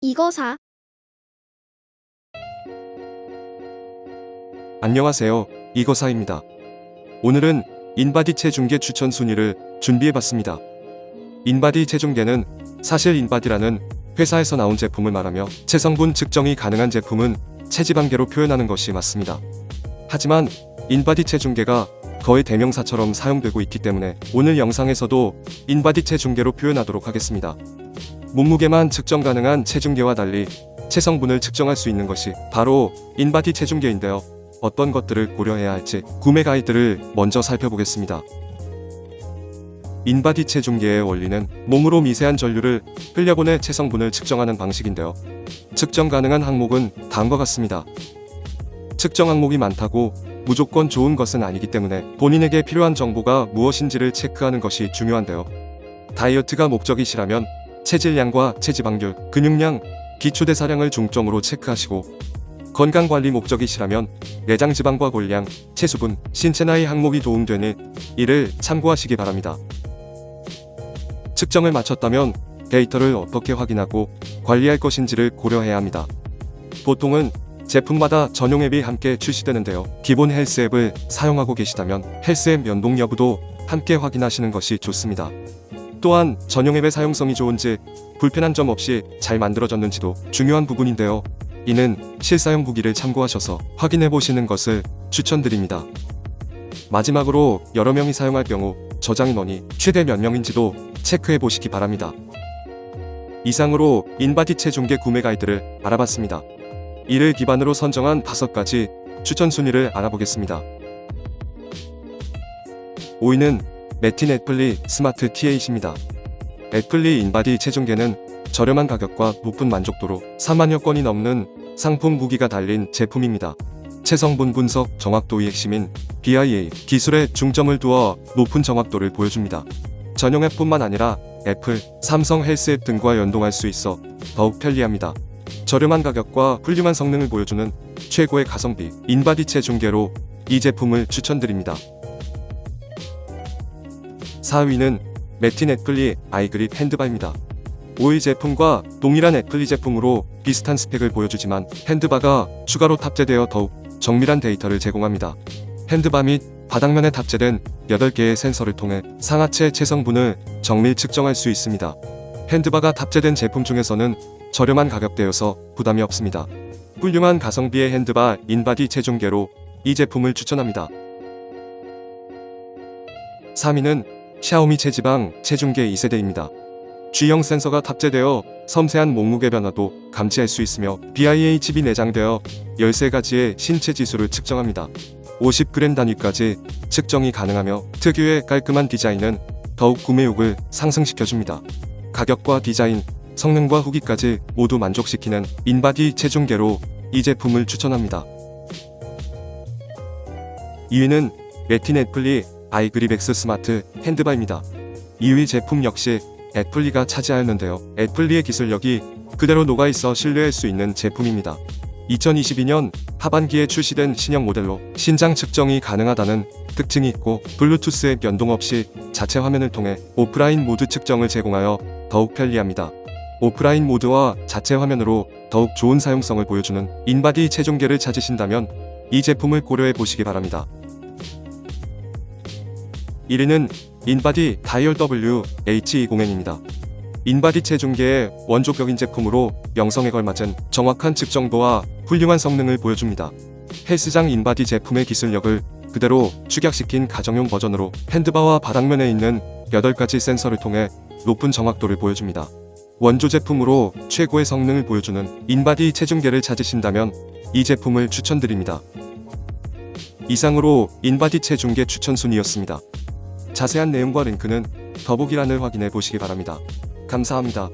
이거 사. 안녕하세요. 이거사입니다. 오늘은 인바디 체중계 추천 순위를 준비해봤습니다. 인바디 체중계는 사실 인바디라는 회사에서 나온 제품을 말하며 체성분 측정이 가능한 제품은 체지방계로 표현하는 것이 맞습니다. 하지만 인바디 체중계가 거의 대명사처럼 사용되고 있기 때문에 오늘 영상에서도 인바디 체중계로 표현하도록 하겠습니다. 몸무게만 측정 가능한 체중계와 달리 체성분을 측정할 수 있는 것이 바로 인바디 체중계인데요. 어떤 것들을 고려해야 할지 구매 가이드를 먼저 살펴보겠습니다. 인바디 체중계의 원리는 몸으로 미세한 전류를 흘려보내 체성분을 측정하는 방식인데요. 측정 가능한 항목은 다음과 같습니다. 측정 항목이 많다고 무조건 좋은 것은 아니기 때문에 본인에게 필요한 정보가 무엇인지를 체크하는 것이 중요한데요. 다이어트가 목적이시라면 체질량과 체지방률, 근육량, 기초대사량을 중점으로 체크하시고 건강관리 목적이시라면 내장지방과 골량, 체수분, 신체 나이 항목이 도움되니 이를 참고하시기 바랍니다. 측정을 마쳤다면 데이터를 어떻게 확인하고 관리할 것인지를 고려해야 합니다. 보통은 제품마다 전용 앱이 함께 출시되는데요. 기본 헬스 앱을 사용하고 계시다면 헬스 앱 연동 여부도 함께 확인하시는 것이 좋습니다. 또한 전용 앱의 사용성이 좋은지 불편한 점 없이 잘 만들어졌는지도 중요한 부분인데요. 이는 실사용 후기를 참고하셔서 확인해 보시는 것을 추천드립니다. 마지막으로 여러 명이 사용할 경우 저장 인원이 최대 몇 명인지도 체크해 보시기 바랍니다. 이상으로 인바디 체중계 구매 가이드를 알아봤습니다. 이를 기반으로 선정한 5가지 추천 순위를 알아보겠습니다. 5위는 메틴 애플리 스마트 T8입니다. 애플리 인바디 체중계는 저렴한 가격과 높은 만족도로 4만여 건이 넘는 상품 무기가 달린 제품입니다. 체성분 분석 정확도의 핵심인 BIA 기술에 중점을 두어 높은 정확도를 보여줍니다. 전용 앱뿐만 아니라 애플, 삼성 헬스 앱 등과 연동할 수 있어 더욱 편리합니다. 저렴한 가격과 훌륭한 성능을 보여주는 최고의 가성비 인바디 체 중계로 이 제품을 추천드립니다. 4위는 메틴 애플리 아이그립 핸드바입니다. 5위 제품과 동일한 애플리 제품으로 비슷한 스펙을 보여주지만 핸드바가 추가로 탑재되어 더욱 정밀한 데이터를 제공합니다. 핸드바 및 바닥면에 탑재된 8개의 센서를 통해 상하체 체성분을 정밀 측정할 수 있습니다. 핸드바가 탑재된 제품 중에서는 저렴한 가격대여서 부담이 없습니다. 훌륭한 가성비의 핸드바 인바디 체중계로 이 제품을 추천합니다. 3위는 샤오미 체지방 체중계 2세대입니다. G형 센서가 탑재되어 섬세한 몸무게 변화도 감지할 수 있으며 BIA 칩이 내장되어 13가지의 신체 지수를 측정합니다. 50g 단위까지 측정이 가능하며 특유의 깔끔한 디자인은 더욱 구매욕을 상승시켜줍니다. 가격과 디자인, 성능과 후기까지 모두 만족시키는 인바디 체중계로 이 제품을 추천합니다. 2위는 레틴 애플리 아이그립 X 스마트 핸드바입니다. 2위 제품 역시 애플리가 차지하였는데요. 애플리의 기술력이 그대로 녹아있어 신뢰할 수 있는 제품입니다. 2022년 하반기에 출시된 신형 모델로 신장 측정이 가능하다는 특징이 있고 블루투스 앱 연동 없이 자체 화면을 통해 오프라인 모드 측정을 제공하여 더욱 편리합니다. 오프라인 모드와 자체 화면으로 더욱 좋은 사용성을 보여주는 인바디 체중계를 찾으신다면 이 제품을 고려해 보시기 바랍니다. 1위는 인바디 다이얼 W H20N입니다. 인바디 체중계의 원조격인 제품으로 명성에 걸맞은 정확한 측정도와 훌륭한 성능을 보여줍니다. 헬스장 인바디 제품의 기술력을 그대로 축약시킨 가정용 버전으로 핸드바와 바닥면에 있는 8가지 센서를 통해 높은 정확도를 보여줍니다. 원조 제품으로 최고의 성능을 보여주는 인바디 체중계를 찾으신다면 이 제품을 추천드립니다. 이상으로 인바디 체중계 추천 순위였습니다. 자세한 내용과 링크는 더보기란을 확인해 보시기 바랍니다. 감사합니다.